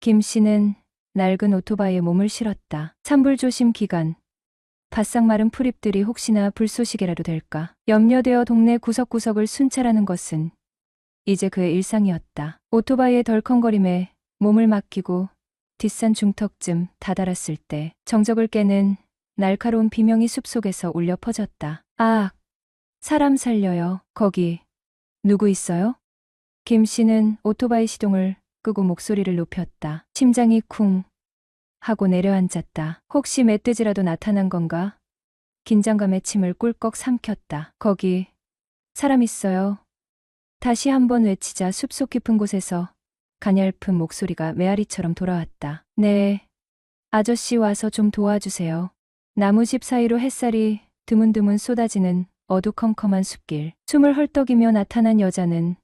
김 씨는 낡은 오토바이에 몸을 실었다. 산불조심 기간. 바싹 마른 풀잎들이 혹시나 불쏘시개라도 될까. 염려되어 동네 구석구석을 순찰하는 것은 이제 그의 일상이었다. 오토바이의 덜컹거림에 몸을 맡기고 뒷산 중턱쯤 다다랐을 때 정적을 깨는 날카로운 비명이 숲속에서 울려 퍼졌다. 아, 사람 살려요. 거기 누구 있어요? 김 씨는 오토바이 시동을 끄고 목소리를 높였다. 심장이 쿵 하고 내려앉았다. 혹시 멧돼지라도 나타난 건가? 긴장감에 침을 꿀꺽 삼켰다. 거기 사람 있어요. 다시 한번 외치자 숲속 깊은 곳에서 가냘픈 목소리가 메아리처럼 돌아왔다. 네. 아저씨 와서 좀 도와주세요. 나무집 사이로 햇살이 드문드문 쏟아지는 어두컴컴한 숲길. 숨을 헐떡이며 나타난 여자는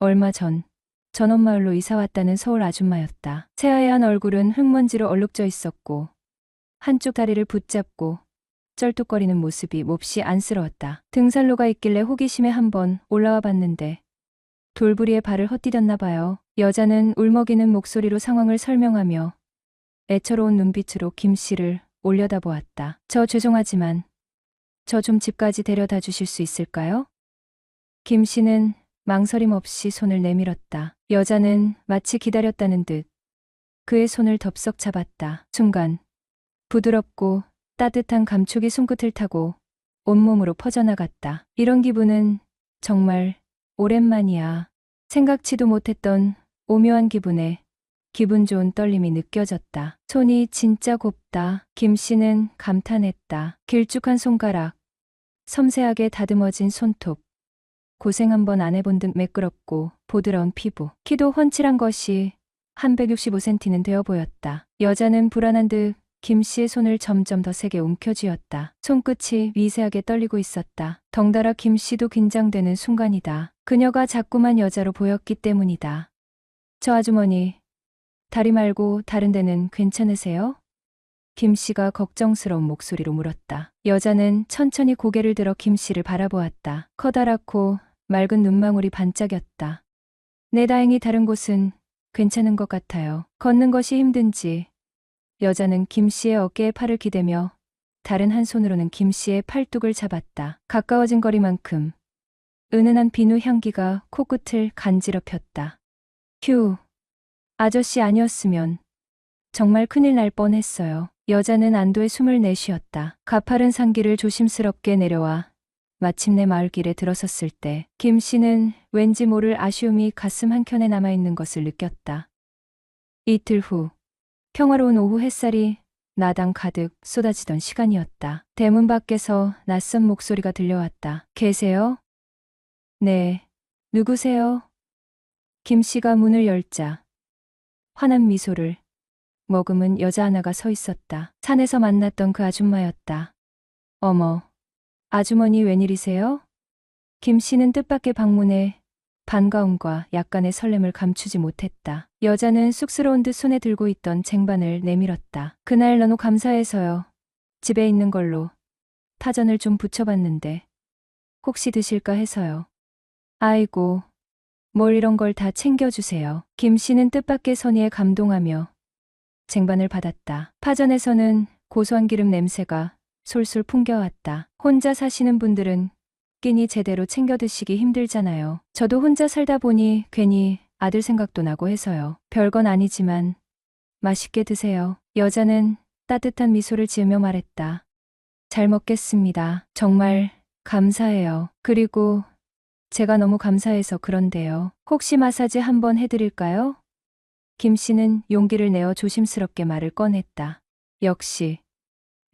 얼마 전 전원마을로 이사 왔다는 서울 아줌마였다. 새하얀 얼굴은 흙먼지로 얼룩져 있었고 한쪽 다리를 붙잡고 쩔뚝거리는 모습이 몹시 안쓰러웠다. 등산로가 있길래 호기심에 한번 올라와 봤는데 돌부리에 발을 헛디뎠나 봐요. 여자는 울먹이는 목소리로 상황을 설명하며 애처로운 눈빛으로 김 씨를 올려다보았다. 저 죄송하지만 저 좀 집까지 데려다 주실 수 있을까요? 김 씨는 망설임 없이 손을 내밀었다. 여자는 마치 기다렸다는 듯 그의 손을 덥석 잡았다. 순간 부드럽고 따뜻한 감촉이 손끝을 타고 온몸으로 퍼져나갔다. 이런 기분은 정말 오랜만이야. 생각지도 못했던 오묘한 기분에 기분 좋은 떨림이 느껴졌다. 손이 진짜 곱다. 김 씨는 감탄했다. 길쭉한 손가락, 섬세하게 다듬어진 손톱, 고생 한번 안 해본 듯 매끄럽고 보드러운 피부, 키도 훤칠한 것이 한 165cm는 되어 보였다. 여자는 불안한 듯 김 씨의 손을 점점 더 세게 움켜쥐었다. 손끝이 미세하게 떨리고 있었다. 덩달아 김 씨도 긴장되는 순간이다. 그녀가 자꾸만 여자로 보였기 때문이다. 저 아주머니, 다리 말고 다른 데는 괜찮으세요? 김 씨가 걱정스러운 목소리로 물었다. 여자는 천천히 고개를 들어 김 씨를 바라보았다. 커다랗고 맑은 눈망울이 반짝였다. 네, 다행히 다른 곳은 괜찮은 것 같아요. 걷는 것이 힘든지. 여자는 김 씨의 어깨에 팔을 기대며 다른 한 손으로는 김 씨의 팔뚝을 잡았다. 가까워진 거리만큼 은은한 비누 향기가 코끝을 간지럽혔다. 휴, 아저씨 아니었으면 정말 큰일 날 뻔했어요. 여자는 안도의 숨을 내쉬었다. 가파른 산길을 조심스럽게 내려와 마침내 마을길에 들어섰을 때 김 씨는 왠지 모를 아쉬움이 가슴 한켠에 남아있는 것을 느꼈다. 이틀 후 평화로운 오후 햇살이 나당 가득 쏟아지던 시간이었다. 대문 밖에서 낯선 목소리가 들려왔다. 계세요? 네. 누구세요? 김 씨가 문을 열자 환한 미소를 머금은 여자 하나가 서 있었다. 산에서 만났던 그 아줌마였다. 어머, 아주머니 웬일이세요? 김 씨는 뜻밖의 방문에 반가움과 약간의 설렘을 감추지 못했다. 여자는 쑥스러운 듯 손에 들고 있던 쟁반을 내밀었다. 그날 너무 감사해서요. 집에 있는 걸로 파전을 좀 부쳐봤는데 혹시 드실까 해서요. 아이고, 뭘 이런 걸 다 챙겨주세요. 김 씨는 뜻밖의 선의에 감동하며 쟁반을 받았다. 파전에서는 고소한 기름 냄새가 솔솔 풍겨왔다. 혼자 사시는 분들은 끼니 제대로 챙겨 드시기 힘들잖아요. 저도 혼자 살다 보니 괜히 아들 생각도 나고 해서요. 별건 아니지만 맛있게 드세요. 여자는 따뜻한 미소를 지으며 말했다. 잘 먹겠습니다. 정말 감사해요. 그리고 제가 너무 감사해서 그런데요. 혹시 마사지 한번 해드릴까요? 김 씨는 용기를 내어 조심스럽게 말을 꺼냈다. 역시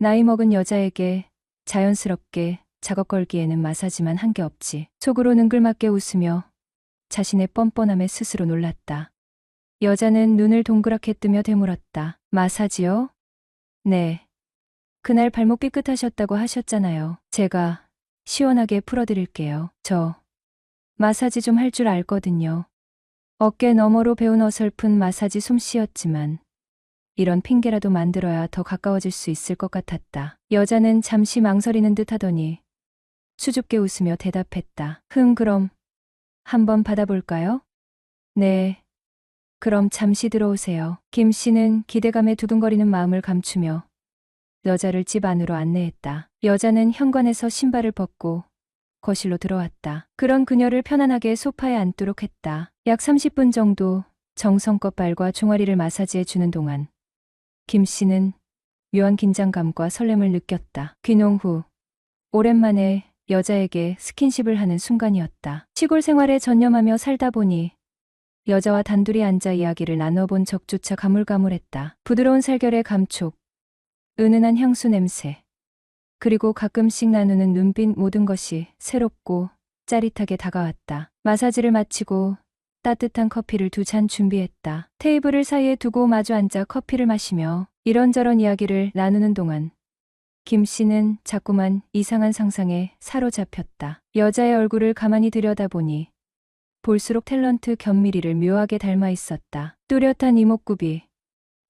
나이 먹은 여자에게 자연스럽게 작업 걸기에는 마사지만 한 게 없지. 속으로 능글맞게 웃으며 자신의 뻔뻔함에 스스로 놀랐다. 여자는 눈을 동그랗게 뜨며 되물었다. 마사지요? 네. 그날 발목 삐끗하셨다고 하셨잖아요. 제가 시원하게 풀어드릴게요. 저 마사지 좀 할 줄 알거든요. 어깨 너머로 배운 어설픈 마사지 솜씨였지만 이런 핑계라도 만들어야 더 가까워질 수 있을 것 같았다. 여자는 잠시 망설이는 듯 하더니 수줍게 웃으며 대답했다. 흥 그럼 한번 받아볼까요? 네. 그럼 잠시 들어오세요. 김 씨는 기대감에 두근거리는 마음을 감추며 여자를 집 안으로 안내했다. 여자는 현관에서 신발을 벗고 거실로 들어왔다. 그런 그녀를 편안하게 소파에 앉도록 했다. 약 30분 정도 정성껏 발과 종아리를 마사지해 주는 동안 김 씨는 묘한 긴장감과 설렘을 느꼈다. 귀농 후 오랜만에 여자에게 스킨십을 하는 순간이었다. 시골 생활에 전념하며 살다 보니 여자와 단둘이 앉아 이야기를 나눠본 적조차 가물가물했다. 부드러운 살결의 감촉, 은은한 향수 냄새, 그리고 가끔씩 나누는 눈빛 모든 것이 새롭고 짜릿하게 다가왔다. 마사지를 마치고 따뜻한 커피를 두 잔 준비했다. 테이블을 사이에 두고 마주 앉아 커피를 마시며 이런저런 이야기를 나누는 동안 김 씨는 자꾸만 이상한 상상에 사로잡혔다. 여자의 얼굴을 가만히 들여다보니 볼수록 탤런트 견미리를 묘하게 닮아 있었다. 뚜렷한 이목구비,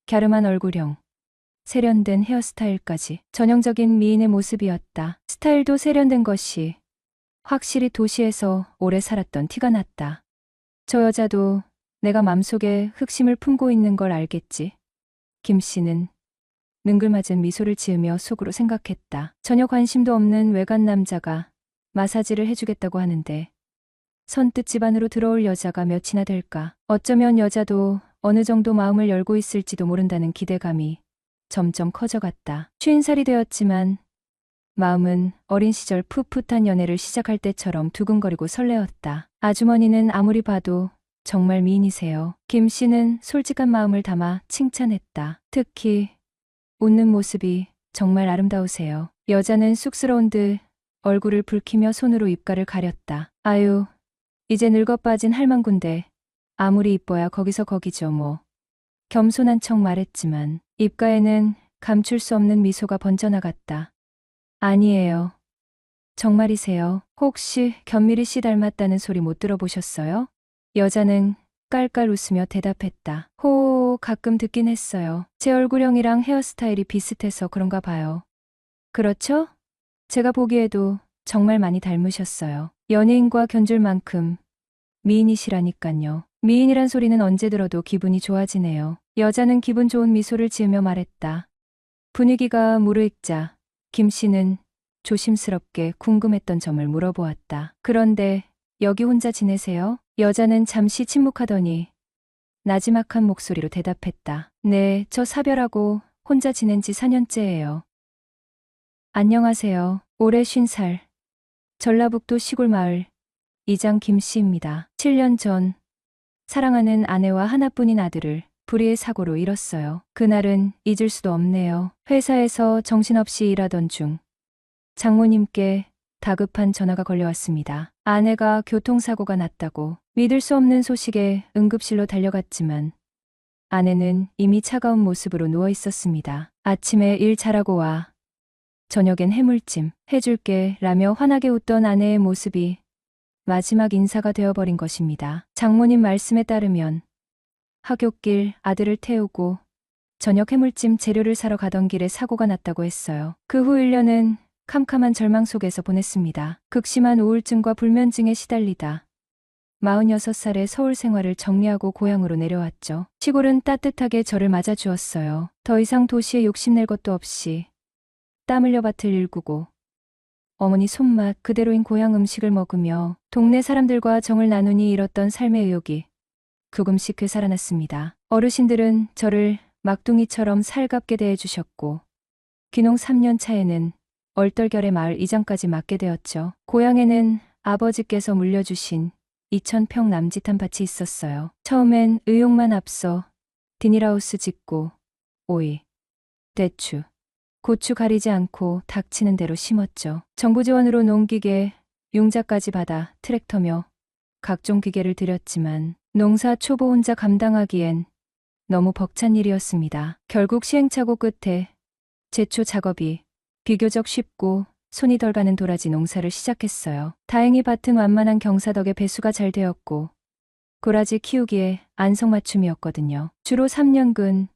갸름한 얼굴형, 세련된 헤어스타일까지 전형적인 미인의 모습이었다. 스타일도 세련된 것이 확실히 도시에서 오래 살았던 티가 났다. 저 여자도 내가 맘속에 흑심을 품고 있는 걸 알겠지. 김 씨는 능글맞은 미소를 지으며 속으로 생각했다. 전혀 관심도 없는 외간 남자가 마사지를 해주겠다고 하는데 선뜻 집안으로 들어올 여자가 몇이나 될까. 어쩌면 여자도 어느 정도 마음을 열고 있을지도 모른다는 기대감이 점점 커져갔다. 쉰 살이 되었지만 마음은 어린 시절 풋풋한 연애를 시작할 때처럼 두근거리고 설레었다. 아주머니는 아무리 봐도 정말 미인이세요. 김 씨는 솔직한 마음을 담아 칭찬했다. 특히 웃는 모습이 정말 아름다우세요. 여자는 쑥스러운 듯 얼굴을 붉히며 손으로 입가를 가렸다. 아유, 이제 늙어 빠진 할망군데 아무리 이뻐야 거기서 거기죠 뭐. 겸손한 척 말했지만 입가에는 감출 수 없는 미소가 번져나갔다. 아니에요. 정말이세요. 혹시 견미리 씨 닮았다는 소리 못 들어보셨어요? 여자는 깔깔 웃으며 대답했다. 호, 가끔 듣긴 했어요. 제 얼굴형이랑 헤어스타일이 비슷해서 그런가 봐요. 그렇죠? 제가 보기에도 정말 많이 닮으셨어요. 연예인과 견줄 만큼 미인이시라니깐요. 미인이란 소리는 언제 들어도 기분이 좋아지네요. 여자는 기분 좋은 미소를 지으며 말했다. 분위기가 무르익자 김 씨는 조심스럽게 궁금했던 점을 물어보았다. 그런데 여기 혼자 지내세요? 여자는 잠시 침묵하더니 나지막한 목소리로 대답했다. 네, 저 사별하고 혼자 지낸 지 4년째예요. 안녕하세요. 올해 50살. 전라북도 시골 마을 이장 김 씨입니다. 7년 전 사랑하는 아내와 하나뿐인 아들을 불의의 사고로 잃었어요. 그날은 잊을 수도 없네요. 회사에서 정신없이 일하던 중 장모님께 다급한 전화가 걸려왔습니다. 아내가 교통사고가 났다고 믿을 수 없는 소식에 응급실로 달려갔지만 아내는 이미 차가운 모습으로 누워 있었습니다. 아침에 일 잘하고 와. 저녁엔 해물찜 해줄게 라며 환하게 웃던 아내의 모습이 마지막 인사가 되어버린 것입니다. 장모님 말씀에 따르면 학교길 아들을 태우고 저녁 해물찜 재료를 사러 가던 길에 사고가 났다고 했어요. 그 후 1년은 캄캄한 절망 속에서 보냈습니다. 극심한 우울증과 불면증에 시달리다 46살에 서울 생활을 정리하고 고향으로 내려왔죠. 시골은 따뜻하게 저를 맞아주었어요. 더 이상 도시에 욕심낼 것도 없이 땀 흘려 밭을 일구고 어머니 손맛 그대로인 고향 음식을 먹으며 동네 사람들과 정을 나누니 잃었던 삶의 의욕이 조금씩 되살아났습니다. 어르신들은 저를 막둥이처럼 살갑게 대해주셨고 귀농 3년 차에는 얼떨결에 마을 이장까지 맡게 되었죠. 고향에는 아버지께서 물려주신 2천평 남짓한 밭이 있었어요. 처음엔 의욕만 앞서 디니라우스 짓고 오이, 대추, 고추 가리지 않고 닥치는 대로 심었죠. 정부 지원으로 농기계, 융자까지 받아 트랙터며 각종 기계를 들였지만 농사 초보 혼자 감당하기엔 너무 벅찬 일이었습니다. 결국 시행착오 끝에 제초 작업이 비교적 쉽고 손이 덜 가는 도라지 농사를 시작했어요. 다행히 밭은 완만한 경사 덕에 배수가 잘 되었고 도라지 키우기에 안성맞춤이었거든요. 주로 3년근,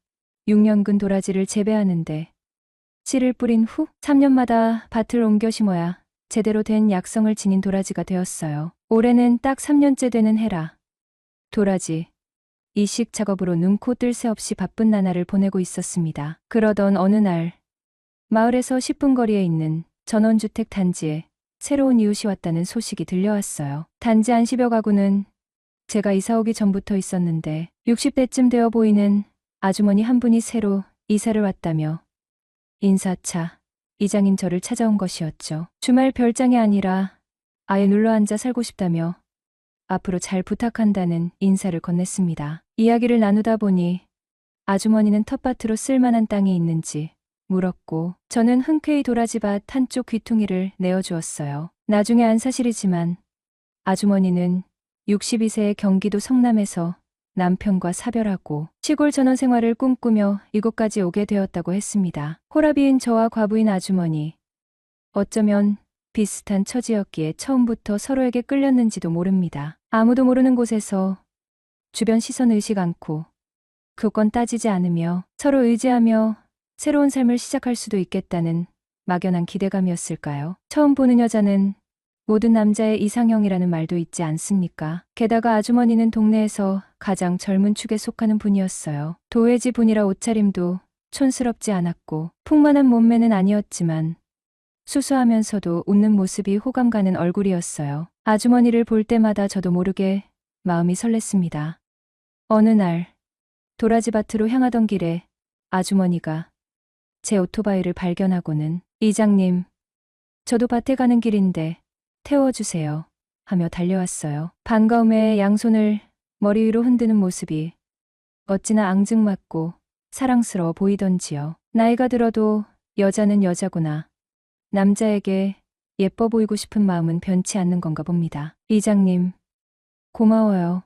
6년근 도라지를 재배하는데 씨를 뿌린 후 3년마다 밭을 옮겨 심어야 제대로 된 약성을 지닌 도라지가 되었어요. 올해는 딱 3년째 되는 해라. 도라지 이식 작업으로 눈코 뜰 새 없이 바쁜 나날을 보내고 있었습니다. 그러던 어느 날 마을에서 10분 거리에 있는 전원주택 단지에 새로운 이웃이 왔다는 소식이 들려왔어요. 단지 안 10여 가구는 제가 이사 오기 전부터 있었는데 60대쯤 되어 보이는 아주머니 한 분이 새로 이사를 왔다며 인사차 이장인 저를 찾아온 것이었죠. 주말 별장이 아니라 아예 눌러앉아 살고 싶다며 앞으로 잘 부탁한다는 인사를 건넸습니다. 이야기를 나누다 보니 아주머니는 텃밭으로 쓸만한 땅이 있는지 물었고 저는 흔쾌히 도라지밭 한쪽 귀퉁이를 내어주었어요. 나중에 안 사실이지만 아주머니는 62세의 경기도 성남에서 남편과 사별하고 시골 전원 생활을 꿈꾸며 이곳까지 오게 되었다고 했습니다. 호라비인 저와 과부인 아주머니. 어쩌면 비슷한 처지였기에 처음부터 서로에게 끌렸는지도 모릅니다. 아무도 모르는 곳에서 주변 시선 의식 않고 교권 따지지 않으며 서로 의지하며 새로운 삶을 시작할 수도 있겠다는 막연한 기대감이었을까요? 처음 보는 여자는 모든 남자의 이상형이라는 말도 있지 않습니까? 게다가 아주머니는 동네에서 가장 젊은 축에 속하는 분이었어요. 도회지 분이라 옷차림도 촌스럽지 않았고 풍만한 몸매는 아니었지만 수수하면서도 웃는 모습이 호감 가는 얼굴이었어요. 아주머니를 볼 때마다 저도 모르게 마음이 설렜습니다. 어느 날 도라지 밭으로 향하던 길에 아주머니가 제 오토바이를 발견하고는 이장님, 저도 밭에 가는 길인데 태워주세요. 하며 달려왔어요. 반가움에 양손을 머리 위로 흔드는 모습이 어찌나 앙증맞고 사랑스러워 보이던지요. 나이가 들어도 여자는 여자구나. 남자에게 예뻐 보이고 싶은 마음은 변치 않는 건가 봅니다. 이장님, 고마워요.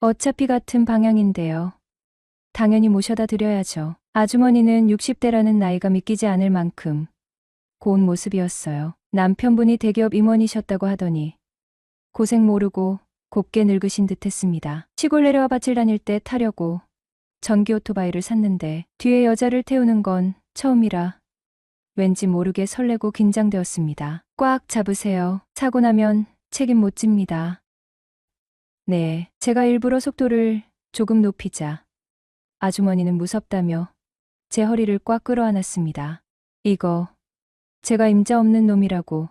어차피 같은 방향인데요. 당연히 모셔다 드려야죠. 아주머니는 60대라는 나이가 믿기지 않을 만큼 고운 모습이었어요. 남편분이 대기업 임원이셨다고 하더니 고생 모르고 곱게 늙으신 듯 했습니다. 시골 내려와 밭을 다닐 때 타려고 전기 오토바이를 샀는데 뒤에 여자를 태우는 건 처음이라 왠지 모르게 설레고 긴장되었습니다. 꽉 잡으세요. 사고 나면 책임 못 집니다. 네, 제가 일부러 속도를 조금 높이자 아주머니는 무섭다며 제 허리를 꽉 끌어안았습니다. 이거 제가 임자 없는 놈이라고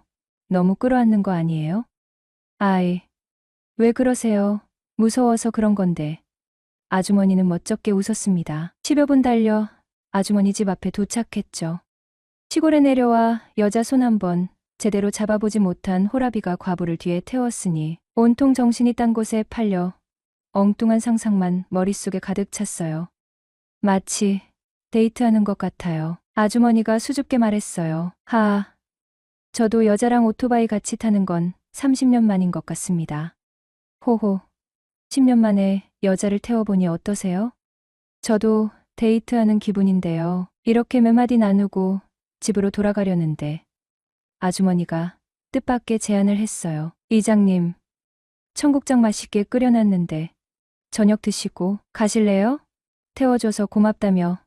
너무 끌어안는 거 아니에요? 아이, 왜 그러세요? 무서워서 그런 건데. 아주머니는 멋쩍게 웃었습니다. 10여 분 달려 아주머니 집 앞에 도착했죠. 시골에 내려와 여자 손 한 번 제대로 잡아보지 못한 호라비가 과부를 뒤에 태웠으니 온통 정신이 딴 곳에 팔려 엉뚱한 상상만 머릿속에 가득 찼어요. 마치 데이트하는 것 같아요. 아주머니가 수줍게 말했어요. 하, 저도 여자랑 오토바이 같이 타는 건 30년 만인 것 같습니다. 호호, 10년 만에 여자를 태워보니 어떠세요? 저도 데이트하는 기분인데요. 이렇게 몇 마디 나누고 집으로 돌아가려는데 아주머니가 뜻밖의 제안을 했어요. 이장님, 청국장 맛있게 끓여놨는데 저녁 드시고 가실래요? 태워줘서 고맙다며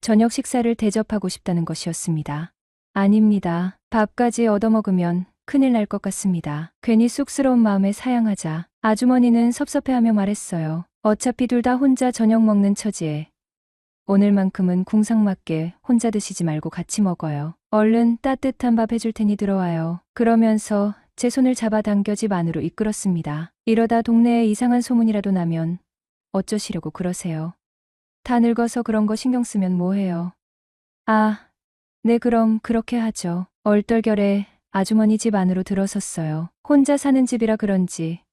저녁 식사를 대접하고 싶다는 것이었습니다. 아닙니다. 밥까지 얻어먹으면 큰일 날 것 같습니다. 괜히 쑥스러운 마음에 사양하자 아주머니는 섭섭해하며 말했어요. 어차피 둘 다 혼자 저녁 먹는 처지에 오늘만큼은 궁상맞게 혼자 드시지 말고 같이 먹어요. 얼른 따뜻한 밥 해줄 테니 들어와요. 그러면서 제 손을 잡아 당겨 집 안으로 이끌었습니다. 이러다 동네에 이상한 소문이라도 나면 어쩌시려고 그러세요. 다 늙어서 그런 거 신경 쓰면 뭐해요. 아, 네 그럼 그렇게 하죠. 얼떨결에 아주머니 집 안으로 들어섰어요. 혼자 사는 집이라 그런지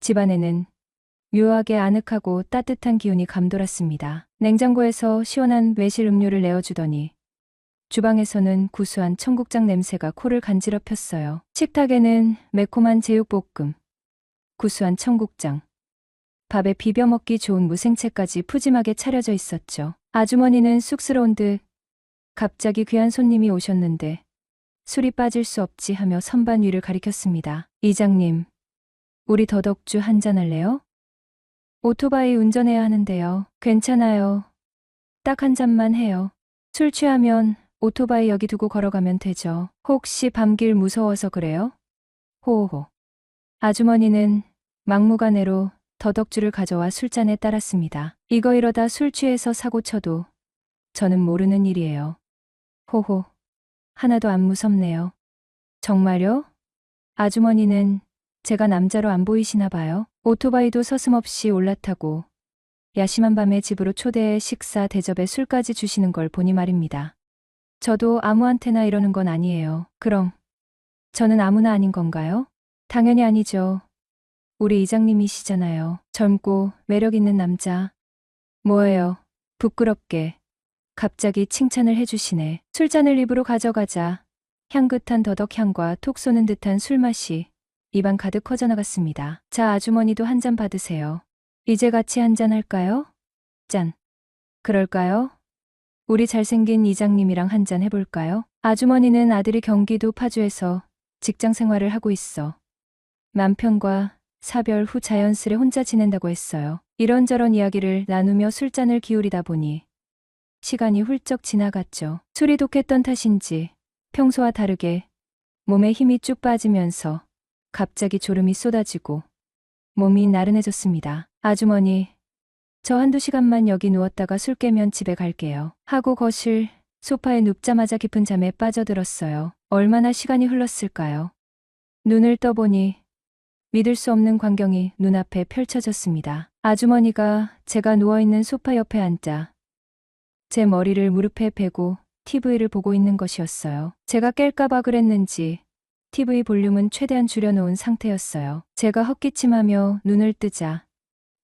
집안에는 묘하게 아늑하고 따뜻한 기운이 감돌았습니다. 냉장고에서 시원한 외실 음료를 내어주더니 주방에서는 구수한 청국장 냄새가 코를 간지럽혔어요. 식탁에는 매콤한 제육볶음, 구수한 청국장, 밥에 비벼 먹기 좋은 무생채까지 푸짐하게 차려져 있었죠. 아주머니는 쑥스러운 듯 갑자기 귀한 손님이 오셨는데 술이 빠질 수 없지 하며 선반 위를 가리켰습니다. 이장님, 우리 더덕주 한잔 할래요? 오토바이 운전해야 하는데요. 괜찮아요. 딱 한 잔만 해요. 술 취하면 오토바이 여기 두고 걸어가면 되죠. 혹시 밤길 무서워서 그래요? 호호. 아주머니는 막무가내로 더덕주를 가져와 술잔에 따랐습니다. 이거 이러다 술 취해서 사고 쳐도 저는 모르는 일이에요. 호호. 하나도 안 무섭네요. 정말요? 아주머니는 제가 남자로 안 보이시나 봐요. 오토바이도 서슴없이 올라타고 야심한 밤에 집으로 초대해 식사 대접에 술까지 주시는 걸 보니 말입니다. 저도 아무한테나 이러는 건 아니에요. 그럼 저는 아무나 아닌 건가요? 당연히 아니죠. 우리 이장님이시잖아요. 젊고 매력 있는 남자. 뭐예요? 부끄럽게. 갑자기 칭찬을 해주시네. 술잔을 입으로 가져가자 향긋한 더덕향과 톡 쏘는 듯한 술맛이 입안 가득 퍼져나갔습니다. 자, 아주머니도 한 잔 받으세요. 이제 같이 한 잔 할까요? 짠. 그럴까요? 우리 잘생긴 이장님이랑 한 잔 해볼까요? 아주머니는 아들이 경기도 파주에서 직장 생활을 하고 있어. 남편과 사별 후 자연스레 혼자 지낸다고 했어요. 이런저런 이야기를 나누며 술잔을 기울이다 보니 시간이 훌쩍 지나갔죠. 술이 독했던 탓인지 평소와 다르게 몸에 힘이 쭉 빠지면서 갑자기 졸음이 쏟아지고 몸이 나른해졌습니다. 아주머니, 저 한두 시간만 여기 누웠다가 술 깨면 집에 갈게요. 하고 거실, 소파에 눕자마자 깊은 잠에 빠져들었어요. 얼마나 시간이 흘렀을까요? 눈을 떠보니 믿을 수 없는 광경이 눈앞에 펼쳐졌습니다. 아주머니가 제가 누워있는 소파 옆에 앉아 제 머리를 무릎에 베고 TV를 보고 있는 것이었어요. 제가 깰까봐 그랬는지 TV 볼륨은 최대한 줄여놓은 상태였어요. 제가 헛기침하며 눈을 뜨자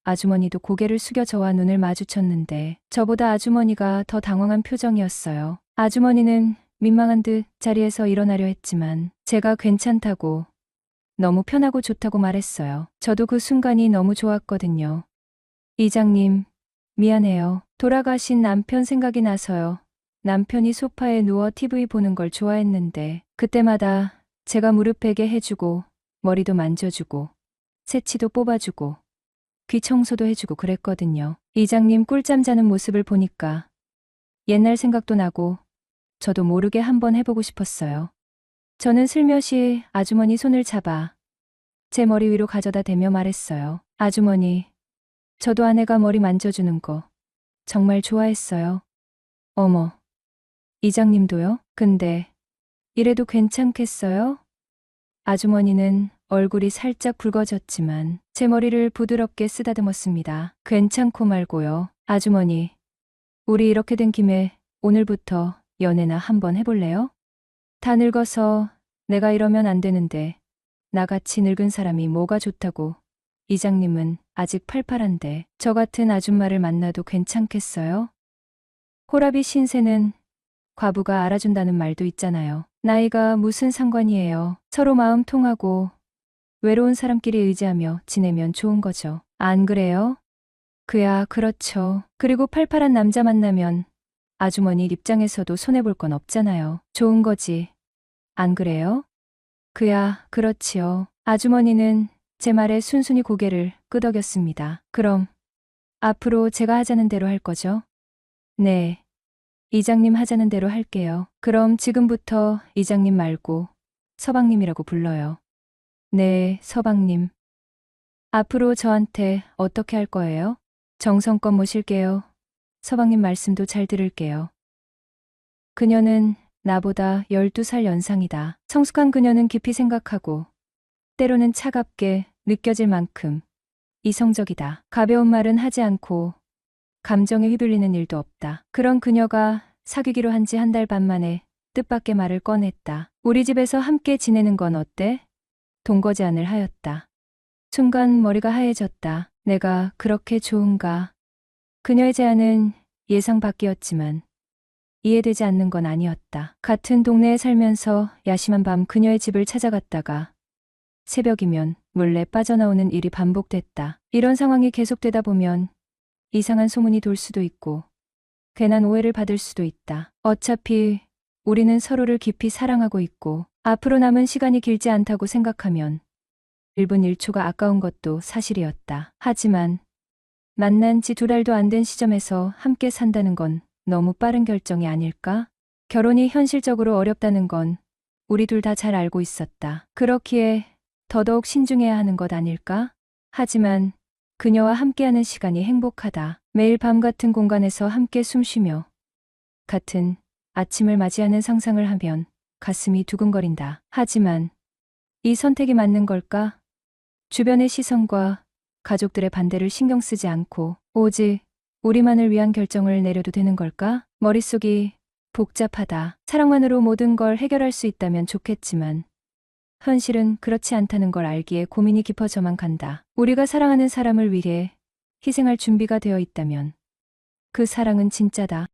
아주머니도 고개를 숙여 저와 눈을 마주쳤는데 저보다 아주머니가 더 당황한 표정이었어요. 아주머니는 민망한 듯 자리에서 일어나려 했지만 제가 괜찮다고 너무 편하고 좋다고 말했어요. 저도 그 순간이 너무 좋았거든요. 이장님, 미안해요. 돌아가신 남편 생각이 나서요. 남편이 소파에 누워 TV 보는 걸 좋아했는데 그때마다 제가 무릎 베게 해주고 머리도 만져주고 새치도 뽑아주고 귀 청소도 해주고 그랬거든요. 이장님 꿀잠 자는 모습을 보니까 옛날 생각도 나고 저도 모르게 한번 해보고 싶었어요. 저는 슬며시 아주머니 손을 잡아 제 머리 위로 가져다 대며 말했어요. 아주머니, 저도 아내가 머리 만져주는 거 정말 좋아했어요. 어머, 이장님도요? 근데 이래도 괜찮겠어요? 아주머니는 얼굴이 살짝 붉어졌지만 제 머리를 부드럽게 쓰다듬었습니다. 괜찮고 말고요. 아주머니, 우리 이렇게 된 김에 오늘부터 연애나 한번 해볼래요? 다 늙어서 내가 이러면 안 되는데 나같이 늙은 사람이 뭐가 좋다고 이장님은 아직 팔팔한데 저 같은 아줌마를 만나도 괜찮겠어요? 호라비 신세는 과부가 알아준다는 말도 있잖아요. 나이가 무슨 상관이에요. 서로 마음 통하고 외로운 사람끼리 의지하며 지내면 좋은 거죠. 안 그래요? 그야 그렇죠. 그리고 팔팔한 남자 만나면 아주머니 입장에서도 손해볼 건 없잖아요. 좋은 거지. 안 그래요? 그야 그렇지요. 아주머니는 제 말에 순순히 고개를 끄덕였습니다. 그럼 앞으로 제가 하자는 대로 할 거죠? 네. 이장님 하자는 대로 할게요. 그럼 지금부터 이장님 말고 서방님이라고 불러요. 네, 서방님. 앞으로 저한테 어떻게 할 거예요? 정성껏 모실게요. 서방님 말씀도 잘 들을게요. 그녀는 나보다 12살 연상이다. 성숙한 그녀는 깊이 생각하고 때로는 차갑게 느껴질 만큼 이성적이다. 가벼운 말은 하지 않고 감정에 휘둘리는 일도 없다. 그런 그녀가 사귀기로 한 지 한 달 반 만에 뜻밖의 말을 꺼냈다. 우리 집에서 함께 지내는 건 어때? 동거 제안을 하였다. 순간 머리가 하얘졌다. 내가 그렇게 좋은가? 그녀의 제안은 예상 밖이었지만 이해되지 않는 건 아니었다. 같은 동네에 살면서 야심한 밤 그녀의 집을 찾아갔다가 새벽이면 몰래 빠져나오는 일이 반복됐다. 이런 상황이 계속되다 보면 이상한 소문이 돌 수도 있고 괜한 오해를 받을 수도 있다. 어차피 우리는 서로를 깊이 사랑하고 있고 앞으로 남은 시간이 길지 않다고 생각하면 1분 1초가 아까운 것도 사실이었다. 하지만 만난 지 두 달도 안 된 시점에서 함께 산다는 건 너무 빠른 결정이 아닐까? 결혼이 현실적으로 어렵다는 건 우리 둘 다 잘 알고 있었다. 그렇기에 더더욱 신중해야 하는 것 아닐까? 하지만 그녀와 함께하는 시간이 행복하다. 매일 밤 같은 공간에서 함께 숨쉬며 같은 아침을 맞이하는 상상을 하면 가슴이 두근거린다. 하지만 이 선택이 맞는 걸까? 주변의 시선과 가족들의 반대를 신경 쓰지 않고 오직 우리만을 위한 결정을 내려도 되는 걸까? 머릿속이 복잡하다. 사랑만으로 모든 걸 해결할 수 있다면 좋겠지만 현실은 그렇지 않다는 걸 알기에 고민이 깊어져만 간다. 우리가 사랑하는 사람을 위해 희생할 준비가 되어 있다면 그 사랑은 진짜다.